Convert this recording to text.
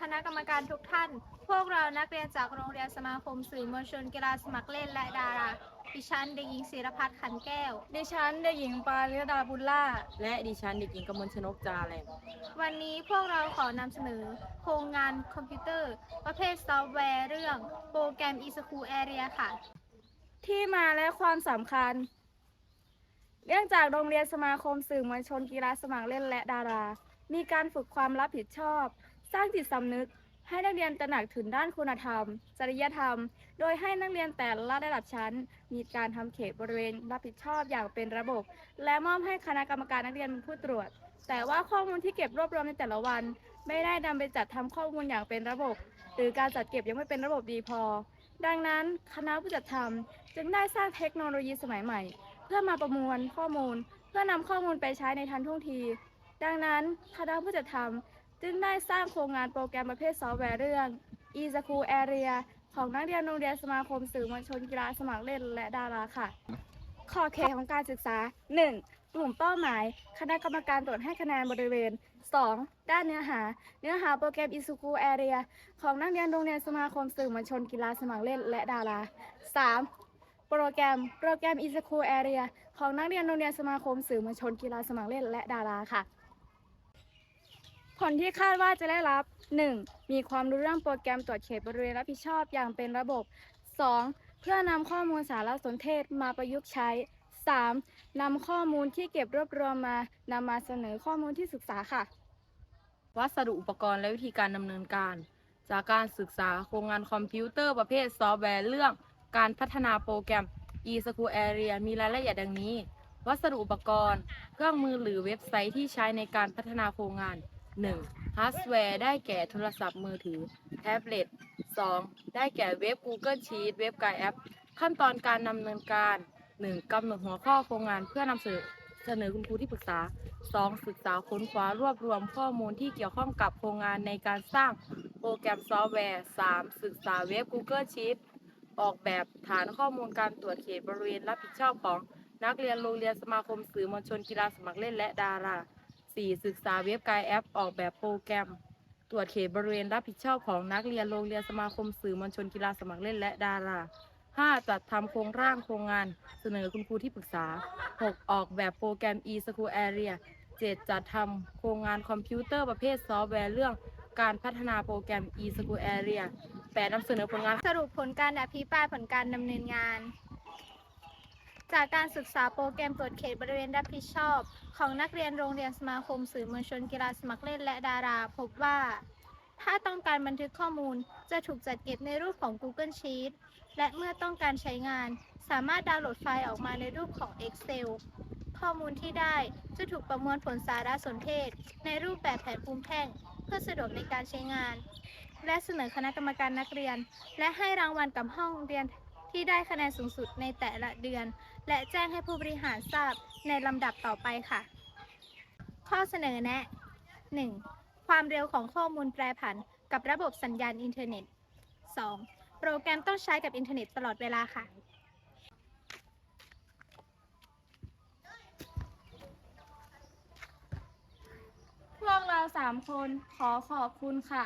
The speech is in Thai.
คณะกรรมการทุกท่าน พวกเรานักเรียนจากโรงเรียนสมาคมสื่อมวลชนกีฬาสมัครเล่นและดารา ดิฉันเด็กหญิงศิรพัฒน์ขันแก้ว ดิฉันเด็กหญิงปาริดาบุญล่า และดิฉันเด็กหญิงกมลชนกจาแหลมวันนี้พวกเราขอนำเสนอ โครงงานคอมพิวเตอร์ ประเภทซอฟต์แวร์เรื่องโปรแกรม eSchool Area ค่ะ ที่มาและความสำคัญ เนื่องจากโรงเรียนสมาคมสื่อมวลชนกีฬาสมัครเล่นและดารา มีการฝึกความรับผิดชอบ สร้างจิตสำนึก ให้นักเรียนตระหนักถึงด้านคุณธรรม จริยธรรม โดยให้นักเรียนแต่ละระดับชั้น มีการทำเขตบริเวณรับผิดชอบอย่างเป็นระบบ และมอบให้คณะกรรมการนักเรียนเป็นผู้ตรวจ แต่ว่าข้อมูลที่เก็บรวบรวมในแต่ละวัน ไม่ได้นำไปจัดทำข้อมูลอย่างเป็นระบบ หรือการจัดเก็บยังไม่เป็นระบบดีพอ ดังนั้นคณะผู้จัดทำจึงได้สร้างเทคโนโลยีสมัยใหม่ เพื่อมาประมวลข้อมูล เพื่อนำข้อมูลไปใช้ในทันท่วงที ดังนั้นคณะผู้จัดทำ จึงได้สร้างโครงงานโปรแกรมประเภทซอฟต์แวร์เรื่อง e-school area ของนักเรียนโรงเรียนสมาคมสื่อมวลชนกีฬาสมัครเล่นและดาราค่ะ ขอบเขตของการศึกษา 1. กลุ่มเป้าหมาย คณะกรรมการตรวจให้คะแนนบริเวณ 2. ด้านเนื้อหา เนื้อหาโปรแกรม e-school area ของนักเรียนโรงเรียนสมาคมสื่อมวลชนกีฬาสมัครเล่นและดารา 3. โปรแกรมโปรแกรม e-school area ของนักเรียนโรงเรียนสมาคมสื่อมวลชนกีฬาสมัครเล่นและดาราค่ะ ผลที่คาดว่าจะได้รับ 1. มีความรู้เรื่องโปรแกรมตรวจเขตบริเวณรับผิดชอบอย่างเป็นระบบ 2. เพื่อนำข้อมูลสารสนเทศมาประยุกต์ใช้ 3. นำข้อมูลที่เก็บรวบรวมมานำมาเสนอข้อมูลที่ศึกษาค่ะ วัสดุอุปกรณ์และวิธีการดำเนินการ จากการศึกษาโครงงานคอมพิวเตอร์ประเภทซอฟต์แวร์เรื่องการพัฒนาโปรแกรม eSchool Area มีรายละเอียดดังนี้ วัสดุอุปกรณ์ เครื่องมือหรือเว็บไซต์ที่ใช้ในการพัฒนาโครงงาน 1. ฮาร์ดแวร์ได้แก่โทรศัพท์มือถือ แท็บเล็ต 2. ได้แก่เว็บ Google Sheet เว็บไกด์แอป ขั้นตอนการดำเนินการ 1. กำหนดหัวข้อโครงงานเพื่อนำเสนอเสนอคุณครูที่ปรึกษา 2. ศึกษาค้นคว้ารวบรวมข้อมูลที่เกี่ยวข้องกับโครงงานในการสร้างโปรแกรมซอฟต์แวร์ 3. ศึกษาเว็บ Google Sheet ออกแบบฐานข้อมูลการตรวจเขตบริเวณรับผิดชอบของ นักเรียนโรงเรียนสมาคมสื่อมวลชนกีฬาสมัครเล่นและดารา 4. ศึกษาเว็บไกด์แอป ออกแบบโปรแกรม ตรวจเขตบริเวณรับผิดชอบของนักเรียนโรงเรียนสมาคมสื่อมวลชนกีฬาสมัครเล่นและดารา 5. จัดทำโครงร่างโครงงาน เสนอคุณครูที่ปรึกษา 6. ออกแบบโปรแกรม e-school area 7. จัดทำโครงงานคอมพิวเตอร์ประเภทซอฟต์แวร์เรื่องการพัฒนาโปรแกรม e-school area 8. นำเสนอผลงาน สรุปผลการอภิปรายผลการดำเนินงาน จากการศึกษาโปรแกรมตรวจเขตบริเวณรับผิดชอบ ของนักเรียนโรงเรียนสมาคมสื่อมวลชนกีฬาสมัครเล่นและดารา พบว่า ถ้าต้องการบันทึกข้อมูลจะถูกจัดเก็บในรูปของ Google Sheet และเมื่อต้องการใช้งาน สามารถดาวน์โหลดไฟล์ออกมาในรูปของ Excel ข้อมูลที่ได้จะถูกประมวลผลสารสนเทศ ในรูปแบบแผนภูมิแท่ง เพื่อสะดวกในการใช้งาน และเสนอคณะกรรมการนักเรียน และให้รางวัลกับห้องเรียน ที่ได้คะแนนสูงสุดในแต่ละเดือน และแจ้งให้ผู้บริหารทราบในลำดับต่อไปค่ะ ข้อเสนอแนะ 1. ความเร็วของข้อมูลแปรผัน กับระบบสัญญาณอินเทอร์เน็ต 2. โปรแกรมต้องใช้กับอินเทอร์เน็ตตลอดเวลาค่ะพวกเราสามคนขอขอบคุณค่ะ